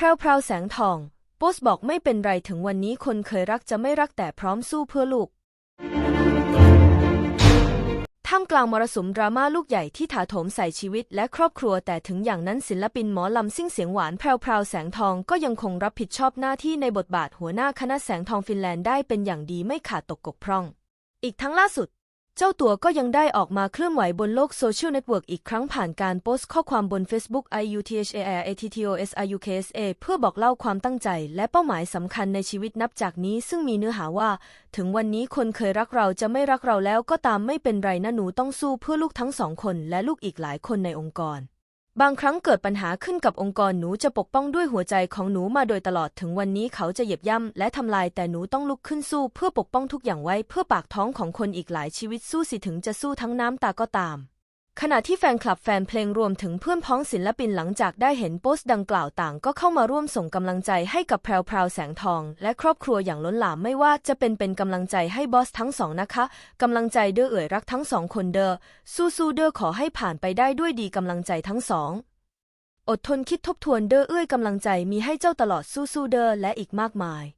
แพรวพราวแสงทองโพสบอกไม่เป็นไรถึงวันนี้คนเคยรักจะไม่รักแต่พร้อมสู้เพื่อลูกท่ามกลางมรสุมดราม่าลูกใหญ่ที่ถาโถมใส่ชีวิตและครอบครัวแต่ถึงอย่างนั้นศิลปินหมอลำซิ่งเสียงหวานแพรวพราวแสงทองก็ยังคงรับผิดชอบหน้าที่ในบทบาทหัวหน้าคณะแสงทองฟินแลนด์ได้เป็นอย่างดีไม่ขาดตกบกพร่อง อีกทั้งล่าสุด เจ้าตัวก็ยังได้ออกมาเคลื่อนไหวบนโลกโซเชียลเน็ตเวิร์กอีกครั้งผ่านการโพสต์ข้อความบน Facebook iuthaiattosa เพื่อบอกเล่าความตั้งใจและเป้าหมายสำคัญในชีวิตนับจากนี้ ซึ่งมีเนื้อหาว่า ถึงวันนี้คนเคยรักเราจะไม่รักเราแล้วก็ตามไม่เป็นไรนะหนูต้องสู้เพื่อลูกทั้งสองคนและลูกอีกหลายคนในองค์กร บางครั้งเกิดปัญหาขึ้นกับองค์กรหนูจะปกป้องด้วยหัวใจของหนูมาโดยตลอดถึงวันนี้เขาจะเหยียบย่ำและทำลายแต่หนูต้องลุกขึ้นสู้เพื่อปกป้องทุกอย่างไว้เพื่อปากท้องของคนอีกหลายชีวิตสู้สิถึงจะสู้ทั้งน้ำตาก็ตาม ขณะที่แฟนคลับแฟนเพลงรวมถึงเพื่อนพ้องศิลปินหลังจากได้เห็นโพสต์ดังกล่าวต่างก็เข้ามาร่วมส่งกำลังใจให้กับแพรวพราวแสงทอง และครอบครัวอย่างล้นหลามไม่ว่าจะเป็นเป็นกำลังใจให้บอสทั้งสองนะคะกำลังใจเด้อเอ่ยรักทั้งสองคนเด้อสู้ๆเด้อขอให้ผ่านไปได้ด้วยดีกำลังใจทั้งสอง อดทนคิดทบทวนเด้อเอื้อยกำลังใจมีให้เจ้าตลอดสู้ๆเด้อและอีกมากมาย